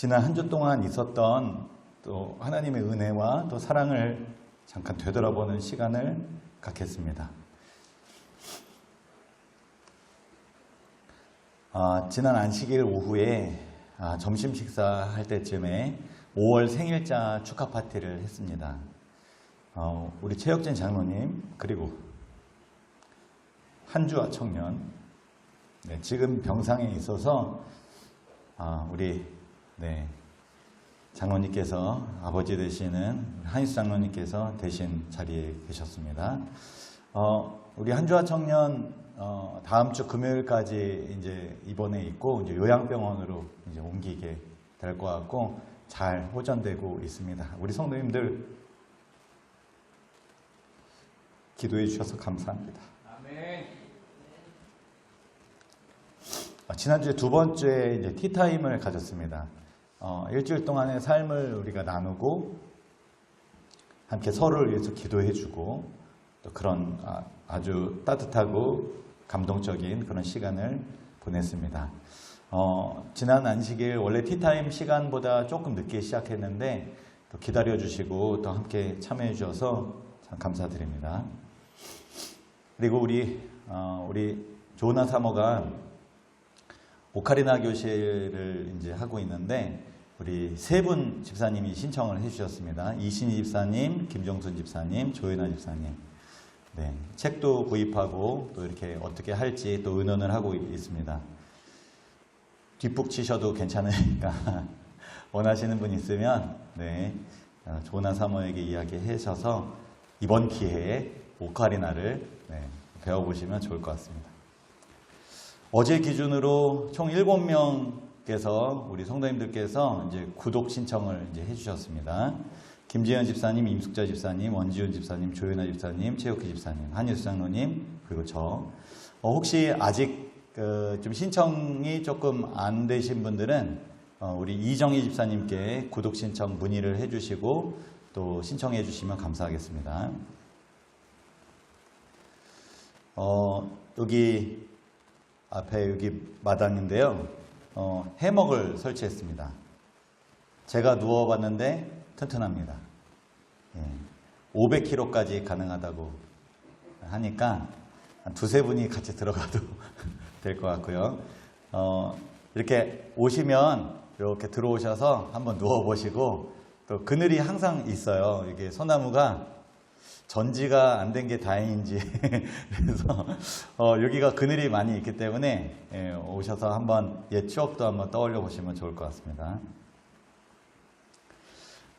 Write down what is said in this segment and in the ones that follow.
지난 한 주 동안 있었던 또 하나님의 은혜와 또 사랑을 잠깐 되돌아보는 시간을 갖겠습니다. 아, 지난 안식일 오후에 아, 점심 식사할 때쯤에 5월 생일자 축하 파티를 했습니다. 어, 우리 최혁진 장로님 그리고 한주아 청년 네, 지금 병상에 있어서 아, 우리 네, 장로님께서 아버지 되시는 한수 장로님께서 대신 자리에 계셨습니다. 어, 우리 한주아 청년 어, 다음 주 금요일까지 이제 입원해 있고 이제 요양병원으로 이제 옮기게 될 것 같고 잘 호전되고 있습니다. 우리 성도님들 기도해 주셔서 감사합니다. 아멘. 어, 지난주에 두 번째 이제 티타임을 가졌습니다. 어, 일주일 동안의 삶을 우리가 나누고 함께 서로를 위해서 기도해주고 또 그런 아, 아주 따뜻하고 감동적인 그런 시간을 보냈습니다. 어, 지난 안식일 원래 티타임 시간보다 조금 늦게 시작했는데 또 기다려주시고 또 함께 참여해주셔서 참 감사드립니다. 그리고 우리 어, 우리 조나 사모가 오카리나 교실을 이제 하고 있는데 우리 세 분 집사님이 신청을 해주셨습니다. 이신희 집사님, 김종순 집사님, 조연아 집사님. 네, 책도 구입하고 또 이렇게 어떻게 할지 또 의논을 하고 있습니다. 뒷북 치셔도 괜찮으니까 원하시는 분 있으면 네, 어, 조나 사모에게 이야기하셔서 이번 기회에 오카리나를 네, 배워보시면 좋을 것 같습니다. 어제 기준으로 총 7명 께서 우리 성도님들께서 이제 구독 신청을 이제 해주셨습니다. 김재현 집사님, 임숙자 집사님, 원지훈 집사님, 조연아 집사님, 최혁희 집사님, 한일수 장로님, 그리고 저. 어, 혹시 아직 그 좀 신청이 조금 안 되신 분들은 어, 우리 이정희 집사님께 구독 신청 문의를 해주시고 또 신청해 주시면 감사하겠습니다. 어, 여기 앞에 여기 마당인데요. 어, 해먹을 설치했습니다. 제가 누워봤는데 튼튼합니다. 예, 500kg까지 가능하다고 하니까 한 두세 분이 같이 들어가도 될 것 같고요. 어, 이렇게 오시면 이렇게 들어오셔서 한번 누워보시고 또 그늘이 항상 있어요. 이게 소나무가 전지가 안 된 게 다행인지 그래서 어, 여기가 그늘이 많이 있기 때문에 예, 오셔서 한번 옛 추억도 한번 떠올려 보시면 좋을 것 같습니다.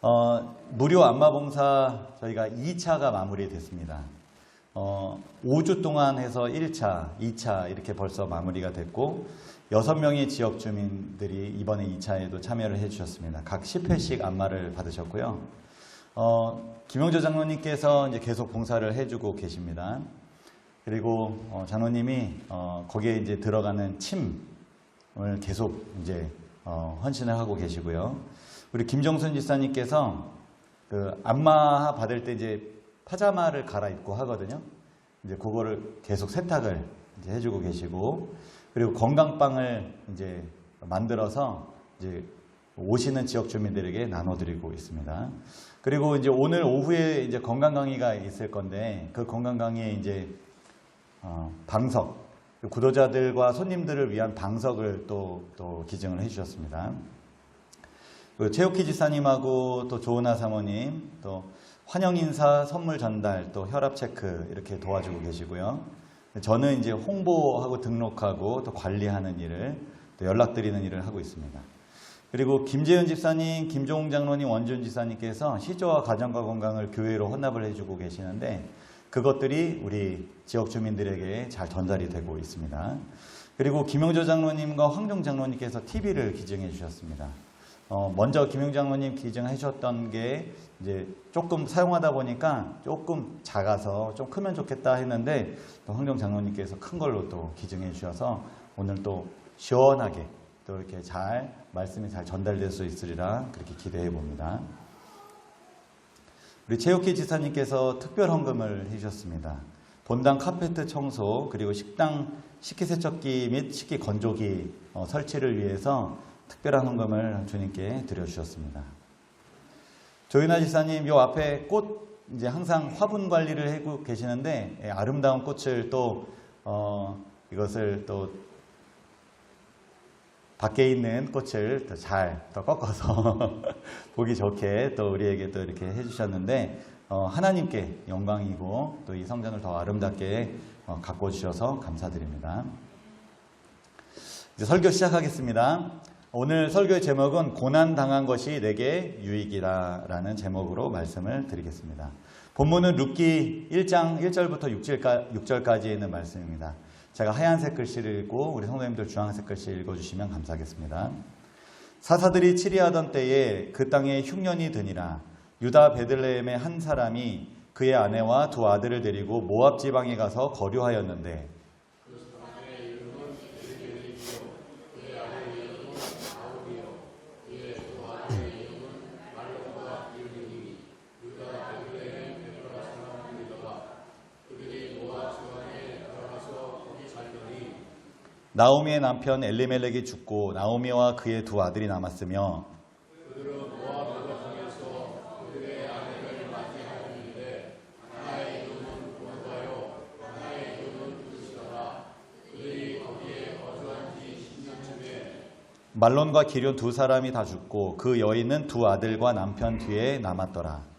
어, 무료 안마봉사 저희가 2차가 마무리됐습니다. 어, 5주 동안 해서 1차, 2차 이렇게 벌써 마무리가 됐고 6명의 지역 주민들이 이번에 2차에도 참여를 해주셨습니다. 각 10회씩 안마를 받으셨고요. 어, 김영조 장로님께서 이제 계속 봉사를 해주고 계십니다. 그리고 어, 장로님이 어, 거기에 이제 들어가는 침을 계속 이제 어, 헌신을 하고 계시고요. 우리 김정순 지사님께서 그 안마 받을 때 이제 파자마를 갈아입고 하거든요. 이제 그거를 계속 세탁을 이제 해주고 계시고 그리고 건강빵을 이제 만들어서 이제 오시는 지역 주민들에게 나눠드리고 있습니다. 그리고 이제 오늘 오후에 이제 건강 강의가 있을 건데 그 건강 강의에 이제 어, 방석 구도자들과 손님들을 위한 방석을 또, 또 기증을 해주셨습니다. 그 최옥희 지사님하고 또 조은하 사모님 또 환영 인사 선물 전달 또 혈압 체크 이렇게 도와주고 계시고요. 저는 이제 홍보하고 등록하고 또 관리하는 일을 또 연락드리는 일을 하고 있습니다. 그리고 김재현 집사님, 김종웅 장로님, 원준 지사님께서 시조와 가정과 건강을 교회로 헌납을 해주고 계시는데 그것들이 우리 지역 주민들에게 잘 전달이 되고 있습니다. 그리고 김영조 장로님과 황종 장로님께서 TV를 기증해 주셨습니다. 어, 먼저 김영 장로님 기증해 주셨던 게 이제 조금 사용하다 보니까 조금 작아서 좀 크면 좋겠다 했는데 또 황정 장로님께서 큰 걸로 또 기증해 주셔서 오늘 또 시원하게 또 이렇게 잘 말씀이 잘 전달될 수 있으리라 그렇게 기대해 봅니다. 우리 최욱희 지사님께서 특별 헌금을 해주셨습니다. 본당 카페트 청소 그리고 식당 식기세척기 및 식기 건조기 어, 설치를 위해서 특별한 헌금을 주님께 드려주셨습니다. 조윤아 지사님, 요 앞에 꽃 이제 항상 화분 관리를 하고 계시는데 예, 아름다운 꽃을 또 어, 이것을 또 밖에 있는 꽃을 더잘더 꺾어서 보기 좋게 또 우리에게 또 이렇게 해주셨는데 어, 하나님께 영광이고 또 이 성전을 더 아름답게 어, 가꿔 주셔서 감사드립니다. 이제 설교 시작하겠습니다. 오늘 설교의 제목은 고난 당한 것이 내게 유익이다라는 제목으로 말씀을 드리겠습니다. 본문은 룻기 1장 1절부터 6절까지 있는 말씀입니다. 제가 하얀색 글씨를 읽고 우리 성도님들 주황색 글씨 읽어주시면 감사하겠습니다. 사사들이 치리하던 때에 그 땅에 흉년이 드니라 유다 베들레헴의 한 사람이 그의 아내와 두 아들을 데리고 모압 지방에 가서 거류하였는데 나오미의 남편 엘리멜렉이 죽고 나오미와 그의 두 아들이 남았으며 말론과 기련 두 사람이 다 죽고 그 여인은 두 아들과 남편 뒤에 남았더라.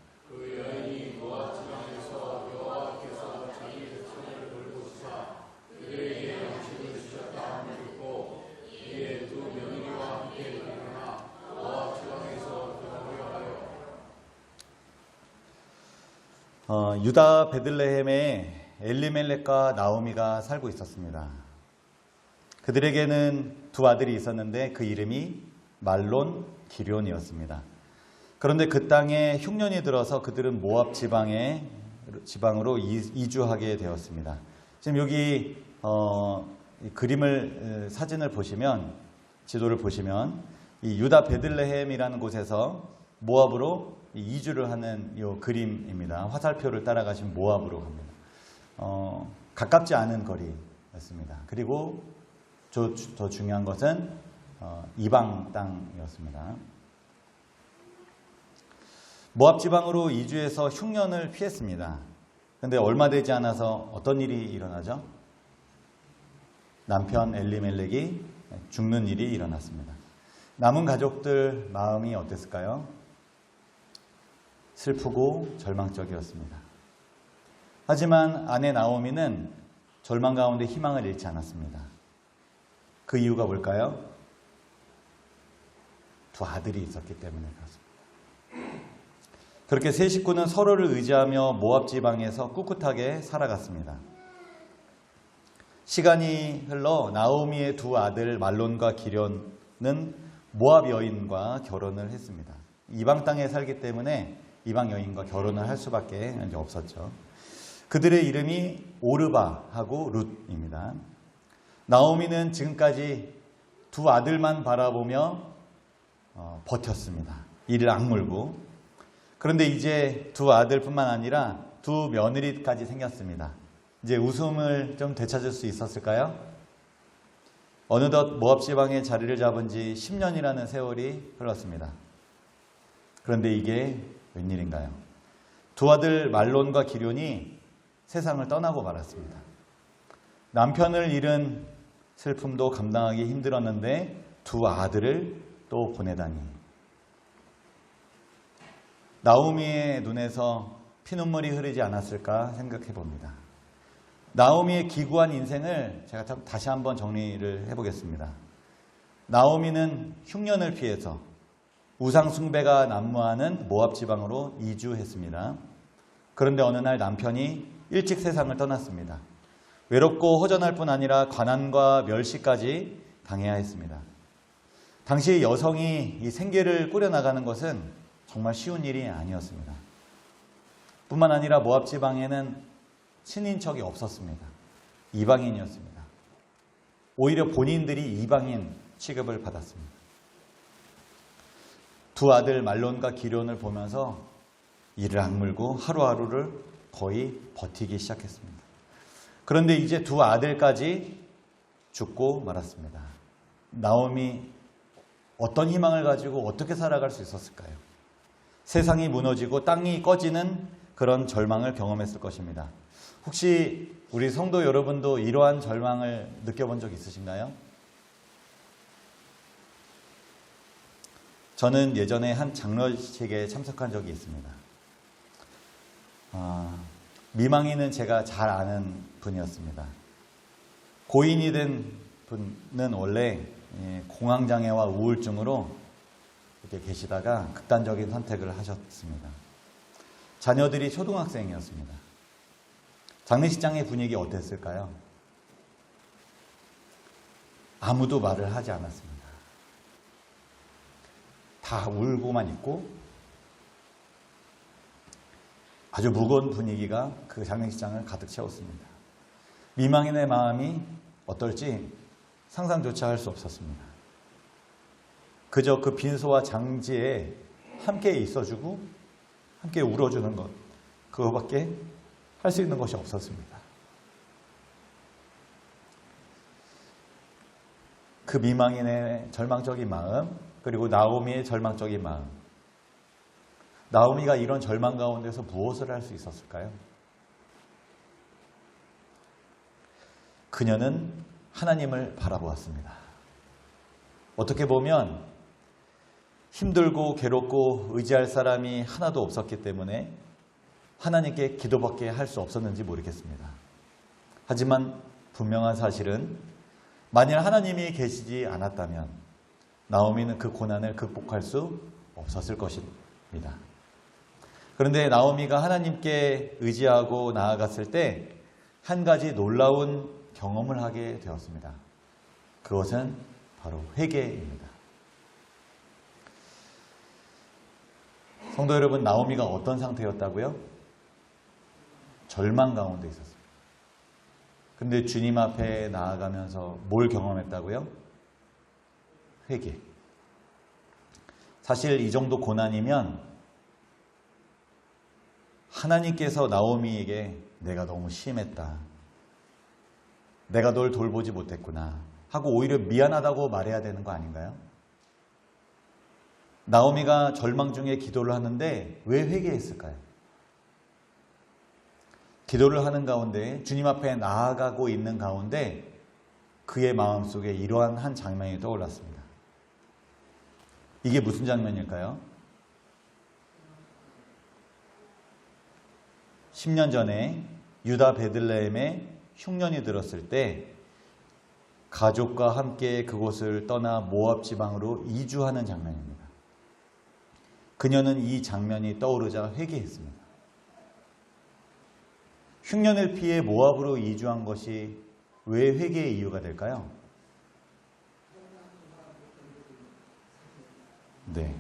어, 유다 베들레헴에 엘리멜렉과 나오미가 살고 있었습니다. 그들에게는 두 아들이 있었는데 그 이름이 말론 기련이었습니다. 그런데 그 땅에 흉년이 들어서 그들은 모압 지방에 지방으로 이주하게 되었습니다. 지금 여기 어, 그림을 사진을 보시면 지도를 보시면 이 유다 베들레헴이라는 곳에서 모압으로 이주를 하는 이 그림입니다. 화살표를 따라가신 모압으로 갑니다. 어, 가깝지 않은 거리였습니다. 그리고 저, 더 중요한 것은 어, 이방 땅이었습니다. 모압 지방으로 이주해서 흉년을 피했습니다. 근데 얼마 되지 않아서 어떤 일이 일어나죠? 남편 엘리멜렉이 죽는 일이 일어났습니다. 남은 가족들 마음이 어땠을까요? 슬프고 절망적이었습니다. 하지만 아내 나오미는 절망 가운데 희망을 잃지 않았습니다. 그 이유가 뭘까요? 두 아들이 있었기 때문에 그렇습니다. 그렇게 세 식구는 서로를 의지하며 모압 지방에서 꿋꿋하게 살아갔습니다. 시간이 흘러 나오미의 두 아들 말론과 기련은 모압 여인과 결혼을 했습니다. 이방 땅에 살기 때문에 이방 여인과 결혼을 할 수밖에 없었죠. 그들의 이름이 오르바하고 룻입니다. 나오미는 지금까지 두 아들만 바라보며 어, 버텼습니다. 이를 악물고. 그런데 이제 두 아들뿐만 아니라 두 며느리까지 생겼습니다. 이제 웃음을 좀 되찾을 수 있었을까요? 어느덧 모압 지방에 자리를 잡은 지 10년이라는 세월이 흘렀습니다. 그런데 이게 웬일인가요? 두 아들 말론과 기련이 세상을 떠나고 말았습니다. 남편을 잃은 슬픔도 감당하기 힘들었는데 두 아들을 또 보내다니. 나오미의 눈에서 피눈물이 흐르지 않았을까 생각해 봅니다. 나오미의 기구한 인생을 제가 다시 한번 정리를 해보겠습니다. 나오미는 흉년을 피해서 우상숭배가 난무하는 모압 지방으로 이주했습니다. 그런데 어느 날 남편이 일찍 세상을 떠났습니다. 외롭고 허전할 뿐 아니라 관한과 멸시까지 당해야 했습니다. 당시 여성이 이 생계를 꾸려나가는 것은 정말 쉬운 일이 아니었습니다. 뿐만 아니라 모압 지방에는 친인척이 없었습니다. 이방인이었습니다. 오히려 본인들이 이방인 취급을 받았습니다. 두 아들 말론과 기련을 보면서 이를 악물고 하루하루를 거의 버티기 시작했습니다. 그런데 이제 두 아들까지 죽고 말았습니다. 나옴이 어떤 희망을 가지고 어떻게 살아갈 수 있었을까요? 세상이 무너지고 땅이 꺼지는 그런 절망을 경험했을 것입니다. 혹시 우리 성도 여러분도 이러한 절망을 느껴본 적 있으신가요? 저는 예전에 한 장로식에 참석한 적이 있습니다. 아, 미망이는 제가 잘 아는 분이었습니다. 고인이 된 분은 원래 예, 공황장애와 우울증으로 이렇게 계시다가 극단적인 선택을 하셨습니다. 자녀들이 초등학생이었습니다. 장례식장의 분위기 어땠을까요? 아무도 말을 하지 않았습니다. 다 울고만 있고 아주 무거운 분위기가 그 장례식장을 가득 채웠습니다. 미망인의 마음이 어떨지 상상조차 할 수 없었습니다. 그저 그 빈소와 장지에 함께 있어주고 함께 울어주는 것 그거밖에 할 수 있는 것이 없었습니다. 그 미망인의 절망적인 마음 그리고 나오미의 절망적인 마음 나오미가 이런 절망 가운데서 무엇을 할 수 있었을까요? 그녀는 하나님을 바라보았습니다. 어떻게 보면 힘들고 괴롭고 의지할 사람이 하나도 없었기 때문에 하나님께 기도밖에 할 수 없었는지 모르겠습니다. 하지만 분명한 사실은 만일 하나님이 계시지 않았다면 나오미는 그 고난을 극복할 수 없었을 것입니다. 그런데 나오미가 하나님께 의지하고 나아갔을 때 한 가지 놀라운 경험을 하게 되었습니다. 그것은 바로 회개입니다. 성도 여러분, 나오미가 어떤 상태였다고요? 절망 가운데 있었습니다. 근데 주님 앞에 나아가면서 뭘 경험했다고요? 회개. 사실 이 정도 고난이면 하나님께서 나오미에게 내가 너무 심했다. 내가 널 돌보지 못했구나. 하고 오히려 미안하다고 말해야 되는 거 아닌가요? 나오미가 절망 중에 기도를 하는데 왜 회개했을까요? 기도를 하는 가운데 주님 앞에 나아가고 있는 가운데 그의 마음 속에 이러한 한 장면이 떠올랐습니다. 이게 무슨 장면일까요? 10년 전에 유다 베들레헴에 흉년이 들었을 때 가족과 함께 그곳을 떠나 모압 지방으로 이주하는 장면입니다. 그녀는 이 장면이 떠오르자 회개했습니다. 흉년을 피해 모압으로 이주한 것이 왜 회개의 이유가 될까요? 네.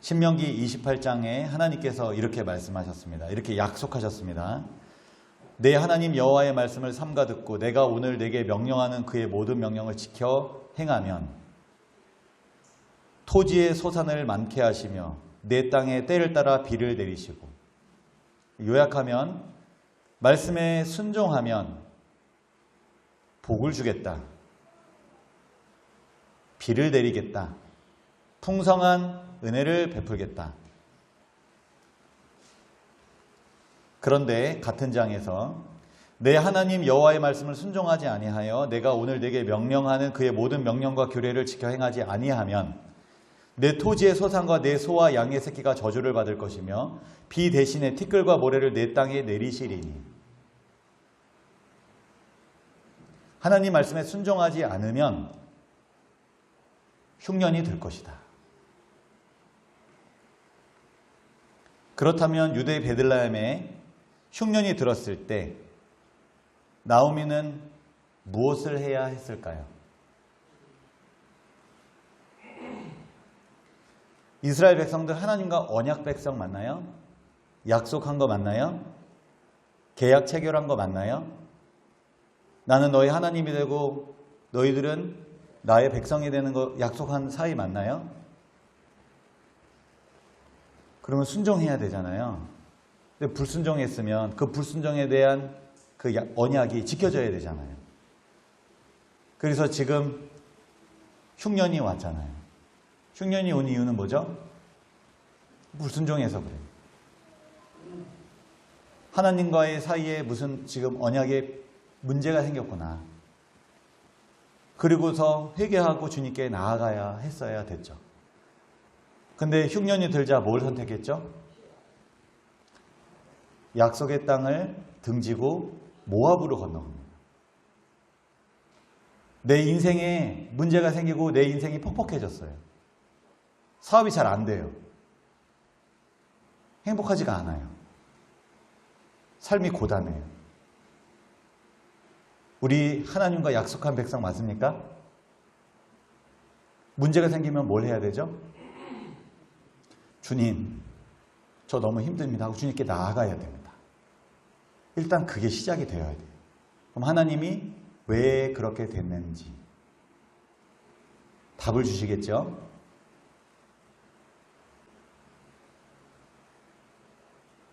신명기 28장에 하나님께서 이렇게 말씀하셨습니다. 이렇게 약속하셨습니다. 내 하나님 여호와의 말씀을 삼가 듣고 내가 오늘 내게 명령하는 그의 모든 명령을 지켜 행하면 토지의 소산을 많게 하시며 내 땅에 때를 따라 비를 내리시고 요약하면 말씀에 순종하면 복을 주겠다. 비를 내리겠다. 풍성한 은혜를 베풀겠다. 그런데 같은 장에서 내 하나님 여호와의 말씀을 순종하지 아니하여 내가 오늘 내게 명령하는 그의 모든 명령과 규례를 지켜 행하지 아니하면 내 토지의 소산과 내 소와 양의 새끼가 저주를 받을 것이며 비 대신에 티끌과 모래를 내 땅에 내리시리니 하나님 말씀에 순종하지 않으면 흉년이 될 것이다. 그렇다면 유대 베들라헴에 흉년이 들었을 때 나오미는 무엇을 해야 했을까요? 이스라엘 백성들 하나님과 언약 백성 맞나요? 약속한 거 맞나요? 계약 체결한 거 맞나요? 나는 너희 하나님이 되고 너희들은 나의 백성이 되는 거 약속한 사이 맞나요? 그러면 순종해야 되잖아요. 근데 불순종했으면 그 불순종에 대한 그 언약이 지켜져야 되잖아요. 그래서 지금 흉년이 왔잖아요. 흉년이 온 이유는 뭐죠? 불순종해서 그래요. 하나님과의 사이에 무슨 지금 언약에 문제가 생겼구나. 그리고서 회개하고 주님께 나아가야 했어야 됐죠. 근데 흉년이 들자 뭘 선택했죠? 약속의 땅을 등지고 모압으로 건너갑니다. 내 인생에 문제가 생기고 내 인생이 퍽퍽해졌어요. 사업이 잘 안 돼요. 행복하지가 않아요. 삶이 고단해요. 우리 하나님과 약속한 백성 맞습니까? 문제가 생기면 뭘 해야 되죠? 주님, 저 너무 힘듭니다 하고 주님께 나아가야 됩니다. 일단 그게 시작이 되어야 돼요. 그럼 하나님이 왜 그렇게 됐는지 답을 주시겠죠?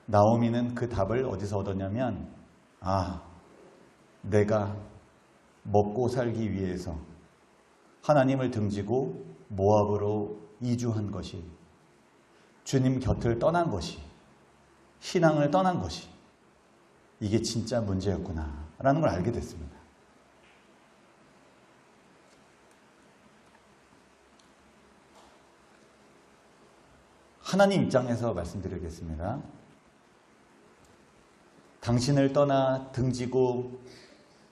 나오미는 그 답을 어디서 얻었냐면, 아, 내가 먹고 살기 위해서 하나님을 등지고 모압으로 이주한 것이 주님 곁을 떠난 것이 신앙을 떠난 것이 이게 진짜 문제였구나 라는 걸 알게 됐습니다. 하나님 입장에서 말씀드리겠습니다. 당신을 떠나 등지고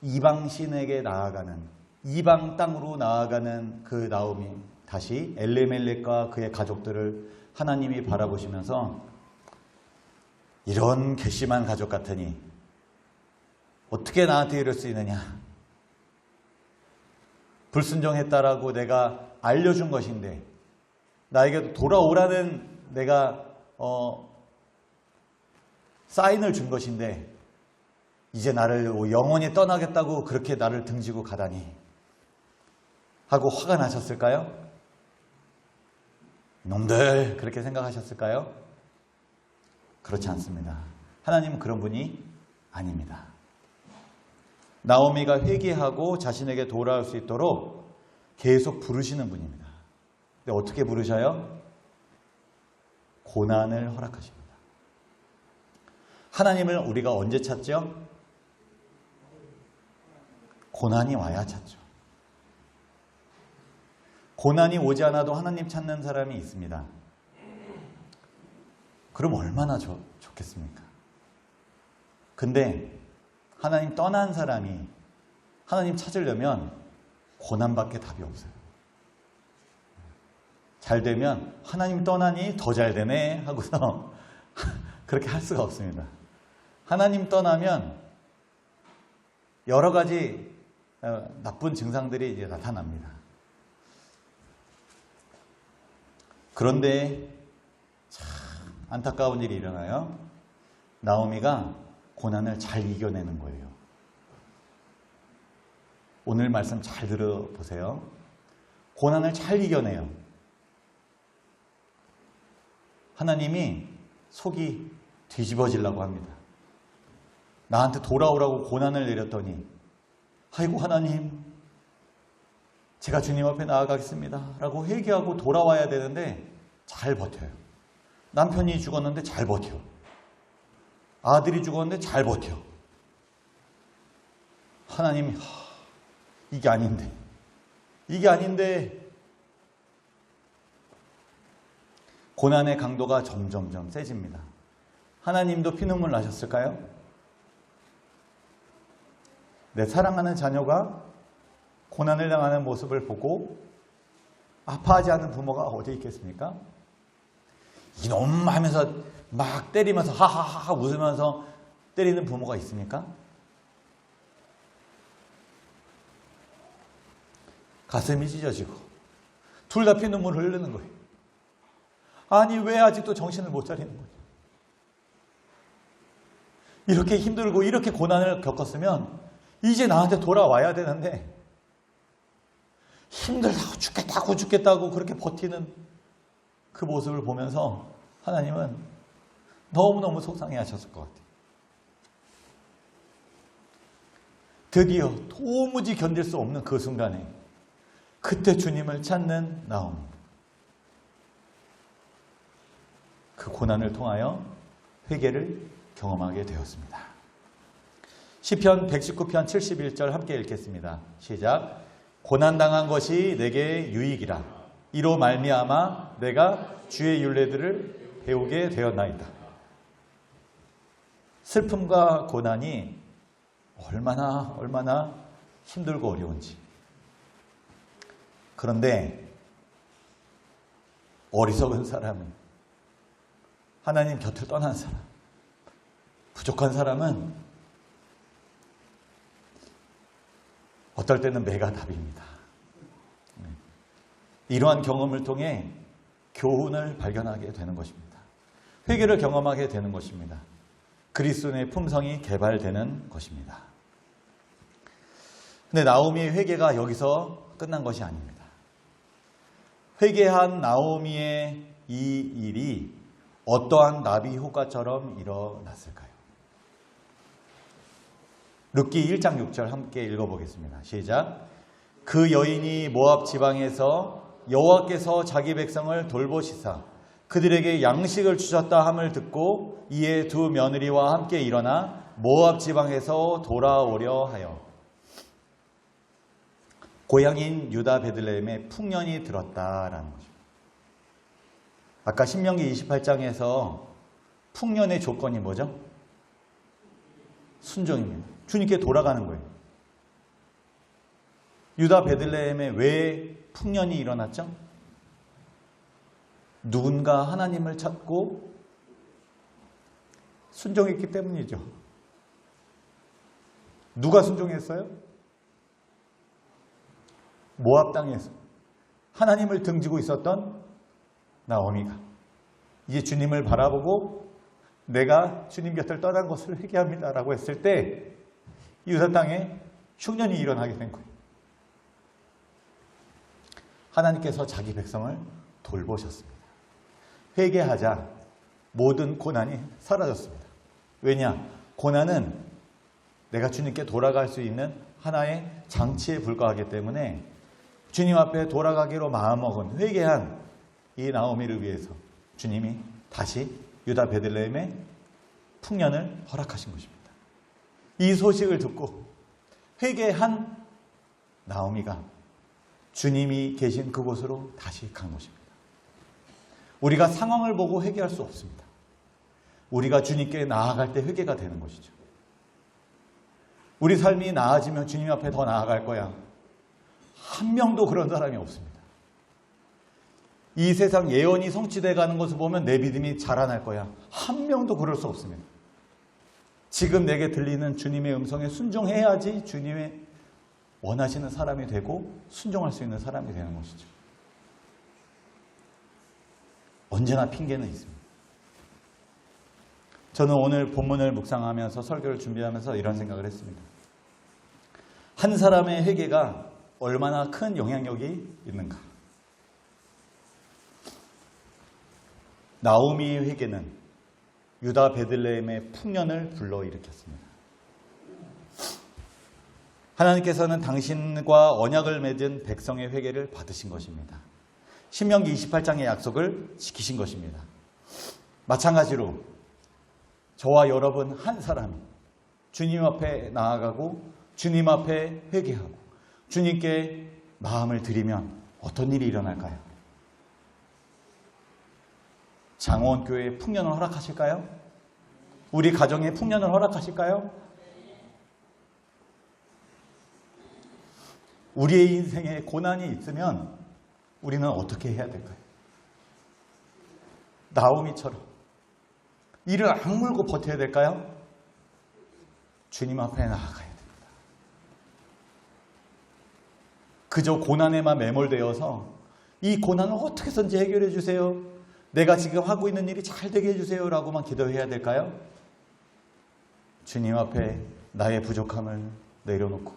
이방 신에게 나아가는 이방 땅으로 나아가는 그 나옴이 다시 엘레멜렉과 그의 가족들을 하나님이 바라보시면서 이런 괘씸한 가족 같으니 어떻게 나한테 이럴 수 있느냐? 불순종했다라고 내가 알려준 것인데 나에게 돌아오라는 내가 어, 사인을 준 것인데 이제 나를 영원히 떠나겠다고 그렇게 나를 등지고 가다니 하고 화가 나셨을까요? 놈들 그렇게 생각하셨을까요? 그렇지 않습니다. 하나님은 그런 분이 아닙니다. 나오미가 회개하고 자신에게 돌아올 수 있도록 계속 부르시는 분입니다. 근데 어떻게 부르셔요? 고난을 허락하십니다. 하나님을 우리가 언제 찾죠? 고난이 와야 찾죠. 고난이 오지 않아도 하나님 찾는 사람이 있습니다. 그럼 얼마나 좋, 좋겠습니까? 근데 하나님 떠난 사람이 하나님 찾으려면 고난밖에 답이 없어요. 잘 되면 하나님 떠나니 더 잘 되네 하고서 그렇게 할 수가 없습니다. 하나님 떠나면 여러 가지 어, 나쁜 증상들이 이제 나타납니다. 그런데 참 안타까운 일이 일어나요. 나오미가 고난을 잘 이겨내는 거예요. 오늘 말씀 잘 들어보세요. 고난을 잘 이겨내요. 하나님이 속이 뒤집어지려고 합니다. 나한테 돌아오라고 고난을 내렸더니, 아이고, 하나님, 제가 주님 앞에 나아가겠습니다. 라고 회개하고 돌아와야 되는데, 잘 버텨요. 남편이 죽었는데 잘 버텨. 아들이 죽었는데 잘 버텨. 하나님이, 하, 이게 아닌데. 이게 아닌데, 고난의 강도가 점점점 세집니다. 하나님도 피눈물 나셨을까요? 내 사랑하는 자녀가 고난을 당하는 모습을 보고 아파하지 않은 부모가 어디 있겠습니까? 이놈 하면서 막 때리면서 하하하 웃으면서 때리는 부모가 있습니까? 가슴이 찢어지고 둘 다 피눈물 흘리는 거예요. 아니 왜 아직도 정신을 못 차리는 거죠? 이렇게 힘들고 이렇게 고난을 겪었으면 이제 나한테 돌아와야 되는데 힘들다고 죽겠다고 죽겠다고 그렇게 버티는 그 모습을 보면서 하나님은 너무너무 속상해 하셨을 것 같아요. 드디어 도무지 견딜 수 없는 그 순간에 그때 주님을 찾는 나오미. 그 고난을 통하여 회개를 경험하게 되었습니다. 시편 119편 71절 함께 읽겠습니다. 시작. 고난 당한 것이 내게 유익이라. 이로 말미암아 내가 주의 윤례들을 배우게 되었나이다. 슬픔과 고난이 얼마나 얼마나 힘들고 어려운지. 그런데 어리석은 사람은 하나님 곁을 떠난 사람, 부족한 사람은 어떨 때는 매가 답입니다. 네. 이러한 경험을 통해 교훈을 발견하게 되는 것입니다. 회개를 경험하게 되는 것입니다. 그리스도의 품성이 개발되는 것입니다. 근데 나오미의 회개가 여기서 끝난 것이 아닙니다. 회개한 나오미의 이 일이 어떠한 나비 효과처럼 일어났을까요? 룻기 1장 6절 함께 읽어보겠습니다. 시작. 그 여인이 모압 지방에서 여호와께서 자기 백성을 돌보시사 그들에게 양식을 주셨다 함을 듣고 이에 두 며느리와 함께 일어나 모압 지방에서 돌아오려 하여 고향인 유다 베들레헴에 풍년이 들었다라는 거죠. 아까 신명기 28장에서 풍년의 조건이 뭐죠? 순종입니다. 주님께 돌아가는 거예요. 유다 베들레헴에 왜 풍년이 일어났죠? 누군가 하나님을 찾고 순종했기 때문이죠. 누가 순종했어요? 모압 땅에서 하나님을 등지고 있었던 나오미가 이제 주님을 바라보고 내가 주님 곁을 떠난 것을 회개합니다라고 했을 때 유다 땅에 흉년이 일어나게 된 거예요. 하나님께서 자기 백성을 돌보셨습니다. 회개하자 모든 고난이 사라졌습니다. 왜냐? 고난은 내가 주님께 돌아갈 수 있는 하나의 장치에 불과하기 때문에 주님 앞에 돌아가기로 마음먹은 회개한 이 나오미를 위해서 주님이 다시 유다 베들레헴의 풍년을 허락하신 것입니다. 이 소식을 듣고 회개한 나오미가 주님이 계신 그곳으로 다시 간 것입니다. 우리가 상황을 보고 회개할 수 없습니다. 우리가 주님께 나아갈 때 회개가 되는 것이죠. 우리 삶이 나아지면 주님 앞에 더 나아갈 거야. 한 명도 그런 사람이 없습니다. 이 세상 예언이 성취돼 가는 것을 보면 내 믿음이 자라날 거야. 한 명도 그럴 수 없습니다. 지금 내게 들리는 주님의 음성에 순종해야지 주님의 원하시는 사람이 되고 순종할 수 있는 사람이 되는 것이죠. 언제나 핑계는 있습니다. 저는 오늘 본문을 묵상하면서 설교를 준비하면서 이런 생각을 했습니다. 한 사람의 회개가 얼마나 큰 영향력이 있는가. 나오미의 회개는 유다 베들레헴의 풍년을 불러일으켰습니다. 하나님께서는 당신과 언약을 맺은 백성의 회개를 받으신 것입니다. 신명기 28장의 약속을 지키신 것입니다. 마찬가지로 저와 여러분 한 사람이 주님 앞에 나아가고 주님 앞에 회개하고 주님께 마음을 드리면 어떤 일이 일어날까요? 장원교회 풍년을 허락하실까요? 우리 가정에 풍년을 허락하실까요? 우리의 인생에 고난이 있으면 우리는 어떻게 해야 될까요? 나오미처럼 이를 악물고 버텨야 될까요? 주님 앞에 나아가야 됩니다. 그저 고난에만 매몰되어서 이 고난을 어떻게 해서든지 해결해 주세요. 내가 지금 하고 있는 일이 잘 되게 해주세요. 라고만 기도해야 될까요? 주님 앞에 나의 부족함을 내려놓고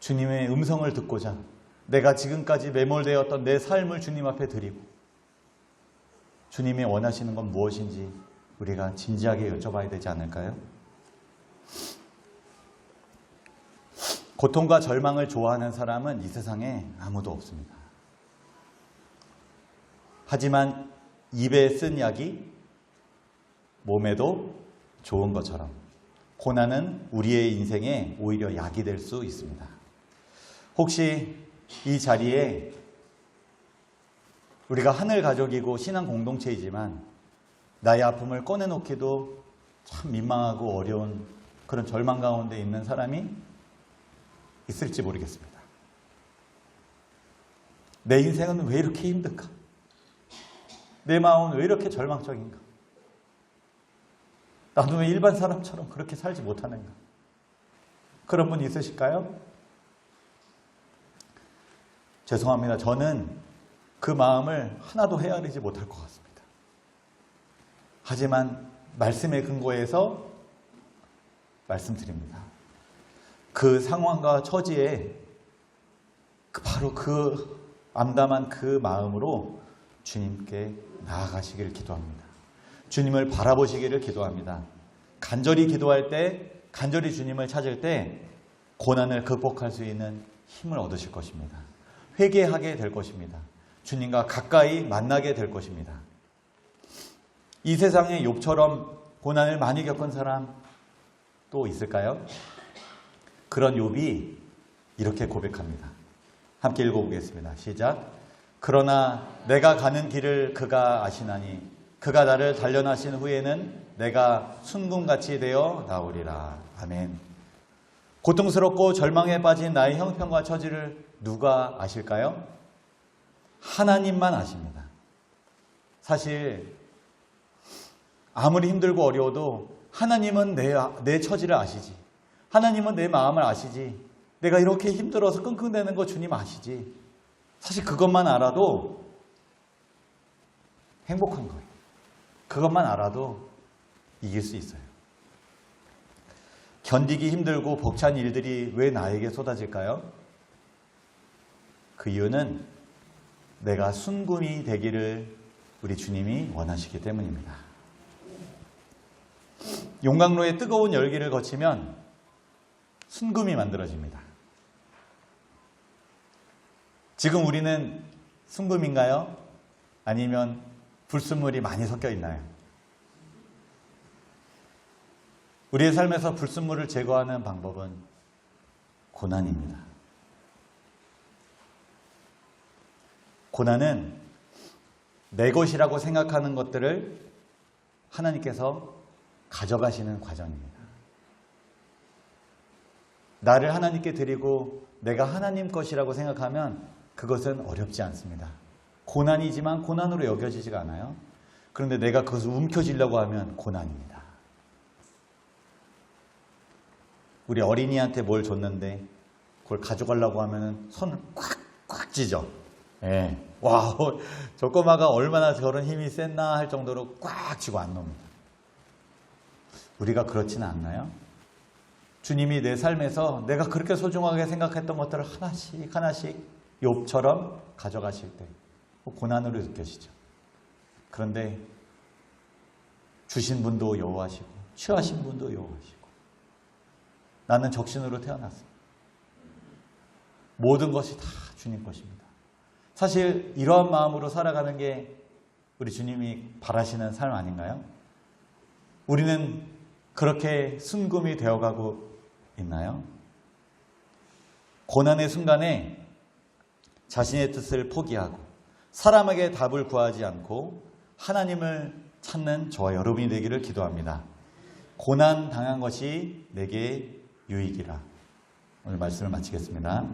주님의 음성을 듣고자 내가 지금까지 매몰되었던 내 삶을 주님 앞에 드리고 주님이 원하시는 건 무엇인지 우리가 진지하게 여쭤봐야 되지 않을까요? 고통과 절망을 좋아하는 사람은 이 세상에 아무도 없습니다. 하지만 입에 쓴 약이 몸에도 좋은 것처럼 고난은 우리의 인생에 오히려 약이 될 수 있습니다. 혹시 이 자리에 우리가 하늘 가족이고 신앙 공동체이지만 나의 아픔을 꺼내놓기도 참 민망하고 어려운 그런 절망 가운데 있는 사람이 있을지 모르겠습니다. 내 인생은 왜 이렇게 힘든가? 내 마음은 왜 이렇게 절망적인가? 나도 왜 일반 사람처럼 그렇게 살지 못하는가? 그런 분 있으실까요? 죄송합니다. 저는 그 마음을 하나도 헤아리지 못할 것 같습니다. 하지만 말씀의 근거에서 말씀드립니다. 그 상황과 처지에 그 바로 그 암담한 그 마음으로 주님께 나아가시기를 기도합니다. 주님을 바라보시기를 기도합니다. 간절히 기도할 때, 간절히 주님을 찾을 때 고난을 극복할 수 있는 힘을 얻으실 것입니다. 회개하게 될 것입니다. 주님과 가까이 만나게 될 것입니다. 이 세상에 욥처럼 고난을 많이 겪은 사람 또 있을까요? 그런 욥이 이렇게 고백합니다. 함께 읽어보겠습니다. 시작. 그러나 내가 가는 길을 그가 아시나니 그가 나를 단련하신 후에는 내가 순금같이 되어 나오리라. 아멘. 고통스럽고 절망에 빠진 나의 형편과 처지를 누가 아실까요? 하나님만 아십니다. 사실 아무리 힘들고 어려워도 하나님은 내, 내 처지를 아시지. 하나님은 내 마음을 아시지. 내가 이렇게 힘들어서 끙끙대는 거 주님 아시지. 사실 그것만 알아도 행복한 거예요. 그것만 알아도 이길 수 있어요. 견디기 힘들고 벅찬 일들이 왜 나에게 쏟아질까요? 그 이유는 내가 순금이 되기를 우리 주님이 원하시기 때문입니다. 용광로의 뜨거운 열기를 거치면 순금이 만들어집니다. 지금 우리는 순금인가요? 아니면 불순물이 많이 섞여 있나요? 우리의 삶에서 불순물을 제거하는 방법은 고난입니다. 고난은 내 것이라고 생각하는 것들을 하나님께서 가져가시는 과정입니다. 나를 하나님께 드리고 내가 하나님 것이라고 생각하면 그것은 어렵지 않습니다. 고난이지만 고난으로 여겨지지가 않아요. 그런데 내가 그것을 움켜쥐려고 하면 고난입니다. 우리 어린이한테 뭘 줬는데 그걸 가져가려고 하면 손을 꽉꽉 찢어. 예. 와, 저 꼬마가 얼마나 저런 힘이 셌나 할 정도로 꽉 쥐고 안 놉니다. 우리가 그렇지는 않나요? 주님이 내 삶에서 내가 그렇게 소중하게 생각했던 것들을 하나씩 하나씩 욥처럼 가져가실 때 고난으로 느껴지죠. 그런데 주신 분도 여호와시고 취하신 분도 여호와시고 나는 적신으로 태어났습니다. 모든 것이 다 주님 것입니다. 사실 이러한 마음으로 살아가는 게 우리 주님이 바라시는 삶 아닌가요? 우리는 그렇게 순금이 되어가고 있나요? 고난의 순간에 자신의 뜻을 포기하고 사람에게 답을 구하지 않고 하나님을 찾는 저와 여러분이 되기를 기도합니다. 고난 당한 것이 내게 유익이라. 오늘 말씀을 마치겠습니다.